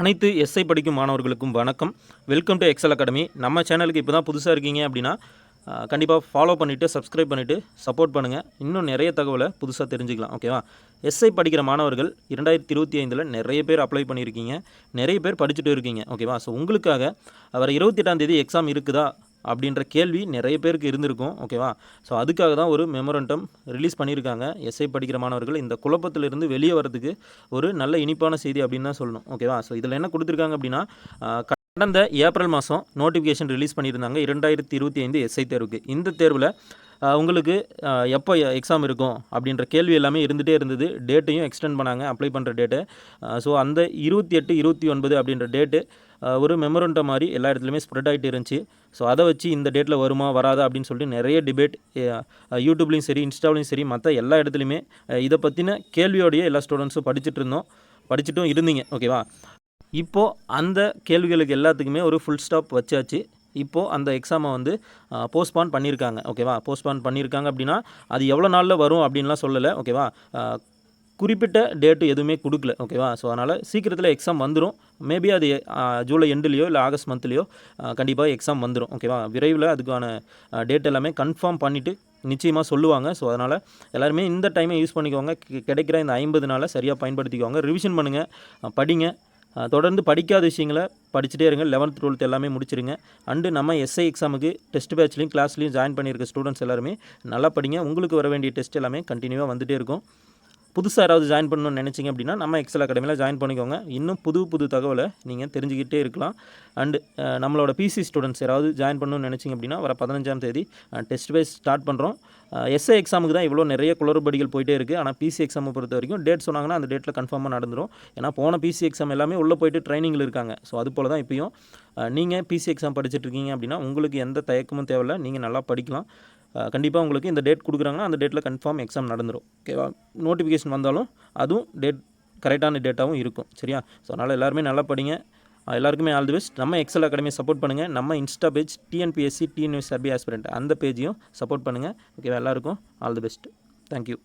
அனைத்து எஸ்ஐ படிக்கும் மாணவர்களுக்கும் வணக்கம். வெல்கம் டு எக்ஸல் அகாடமி நம்ம சேனலுக்கு இப்போ தான் புதுசாக இருக்கீங்க அப்படின்னா கண்டிப்பாக ஃபாலோ பண்ணிவிட்டு சப்ஸ்கிரைப் பண்ணிவிட்டு சப்போர்ட் பண்ணுங்கள் இன்னும் நிறைய தகவலை புதுசாக தெரிஞ்சுக்கலாம். ஓகேவா எஸ்ஐ படிக்கிற மாணவர்கள் இரண்டாயிரத்தி இருபத்தி ஐந்தில் நிறைய பேர் அப்ளை பண்ணியிருக்கீங்க. நிறைய பேர் படிச்சுட்டு இருக்கீங்க. ஓகேவா ஸோ உங்களுக்காக அவர் இருபத்தெட்டாம் தேதி எக்ஸாம் இருக்குதா? அப்படின்ற கேள்வி நிறைய பேருக்கு இருந்திருக்கும் ஓகேவா? ஸோ அதுக்காக தான் ஒரு மெமரண்டம் ரிலீஸ் பண்ணியிருக்காங்க. எஸ்ஐ படிக்கிற மாணவர்கள் இந்த குழப்பத்திலிருந்து வெளியே வரதுக்கு ஒரு நல்ல இனிப்பான செய்தி அப்படின்னு தான் சொல்லணும் ஓகேவா? ஸோ இதில் என்ன கொடுத்துருக்காங்க அப்படின்னா கடந்த ஏப்ரல் மாதம் நோட்டிஃபிகேஷன் ரிலீஸ் பண்ணியிருந்தாங்க இரண்டாயிரத்தி இருபத்தி ஐந்து எஸ்ஐ தேர்வுக்கு. இந்த தேர்வில் உங்களுக்கு எப்போ எக்ஸாம் இருக்கும் அப்படின்ற கேள்வி எல்லாமே இருந்துகிட்டே இருந்தது. டேட்டையும் எக்ஸ்டெண்ட் பண்ணாங்க அப்ளை பண்ணுற டேட்டு ஸோ அந்த இருபத்தி எட்டு இருபத்தி ஒன்பது அப்படின்ற டேட்டு ஒரு மெமரண்டம் மாதிரி எல்லா இடத்துலையுமே ஸ்ப்ரெட் ஆகிட்டு இருந்துச்சு. ஸோ அதை வச்சு இந்த டேட்டில் வருமா வராதா அப்படின்னு சொல்லிட்டு நிறைய டிபேட் யூடியூப்லேயும் சரி இன்ஸ்டாவிலையும் சரி மற்ற எல்லா இடத்துலையுமே இதை பற்றின கேள்வியோடைய எல்லா ஸ்டூடெண்ட்ஸும் படிச்சுட்டு இருந்தோம். படிச்சுட்டும் இருந்தீங்க ஓகேவா இப்போது அந்த கேள்விகளுக்கு எல்லாத்துக்குமே ஒரு ஃபுல் ஸ்டாப் வச்சாச்சு. இப்போது அந்த எக்ஸாமை வந்து போஸ்ட்பான் பண்ணியிருக்காங்க ஓகேவா போஸ்ட்பான் பண்ணியிருக்காங்க அப்படின்னா அது எவ்வளோ நாளில் வரும் அப்படின்லாம் சொல்லலை ஓகேவா குறிப்பிட்ட டேட்டு எதுவுமே கொடுக்கல ஓகேவா ஸோ அதனால் சீக்கிரத்தில் எக்ஸாம் வந்துடும் மேபி அது ஜூலை எண்டுலேயோ இல்லை ஆகஸ்ட் மந்த்லேயோ கண்டிப்பாக எக்ஸாம் வந்துடும் ஓகேவா விரைவில் அதுக்கான டேட் எல்லாமே கன்ஃபார்ம் பண்ணிவிட்டு நிச்சயமாக சொல்லுவாங்க. ஸோ அதனால் எல்லாருமே இந்த டைமை யூஸ் பண்ணிக்கோங்க. கிடைக்கிற இந்த ஐம்பது நாளை சரியாக பயன்படுத்திக்கோங்க. ரிவிஷன் பண்ணுங்கள் படிங்க. தொடர்ந்து படிக்காத விஷயங்களை படிச்சுட்டே இருங்க. லெவன்த் டுவெல்த் எல்லாமே முடிச்சிருங்க. அண்டு நம்ம எஸ்ஐ எக்ஸாமுக்கு டெஸ்ட் பேட்ச்லையும் கிளாஸ்லையும் ஜாயின் பண்ணியிருக்க ஸ்டூடெண்ட்ஸ் எல்லாருமே நல்லா படிங்க. உங்களுக்கு வர வேண்டிய டெஸ்ட் எல்லாமே கண்டினியூவாக வந்துகிட்டே இருக்கும். புதுசாக யாராவது ஜாயின் பண்ணணும்னு நினச்சிங்க அப்படின்னா நம்ம எக்ஸல் அகாடமியில் ஜாயின் பண்ணிக்கோங்க. இன்னும் புது புது தகவலை நீங்கள் தெரிஞ்சுக்கிட்டே இருக்கலாம். அண்டு நம்மளோட பிசி ஸ்டூடெண்ட்ஸ் யாராவது ஜாயின் பண்ணணும்னு நினச்சிங்க அப்படின்னா வர பதினஞ்சாம் தேதி டெஸ்ட் வைஸ் ஸ்டார்ட் பண்ணுறோம் எஸ்ஐ எக்ஸாமுக்கு தான் இவ்வளோ நிறைய குளறுபடிகள் போயிட்டே இருக்குது ஆனால் பிசி எக்ஸாமை பொறுத்த வரைக்கும் டேட் சொன்னாங்கன்னா அந்த டேட்டில் கன்ஃபார்மாக நடந்துடும் ஏன்னா போன பிசி எக்ஸாம் எல்லாமே உள்ளே போயிட்டு ட்ரைனிங்கில் இருக்காங்க. ஸோ அது போல் தான் இப்பயும் நீங்கள் பிசி எக்ஸாம் படிச்சுட்டு இருக்கீங்க அப்படின்னா உங்களுக்கு எந்த தயக்கமும் தேவையில்லை. நீங்கள் நல்லா படிக்கலாம். கண்டிப்பாக உங்களுக்கு இந்த டேட் கொடுக்குறாங்கன்னா அந்த டேட்டில் கன்ஃபார்ம் எக்ஸாம் நடந்துடும் ஓகேவா நோட்டிஃபிகேஷன் வந்தாலும் அதுவும் டேட் கரெக்டான டேட்டாகவும் இருக்கும். சரியா? ஸோ அதனால் எல்லாருமே நல்லா படிங்க. எல்லாருக்குமே ஆல் தி பெஸ்ட் நம்ம எக்ஸல் அகாடமியை சப்போர்ட் பண்ணுங்கள் நம்ம insta page TNPSC TNUSRB aspirant அந்த பேஜையும் சப்போர்ட் பண்ணுங்கள் ஓகேவா எல்லாருக்கும் ஆல் தி பெஸ்ட் தேங்க்யூ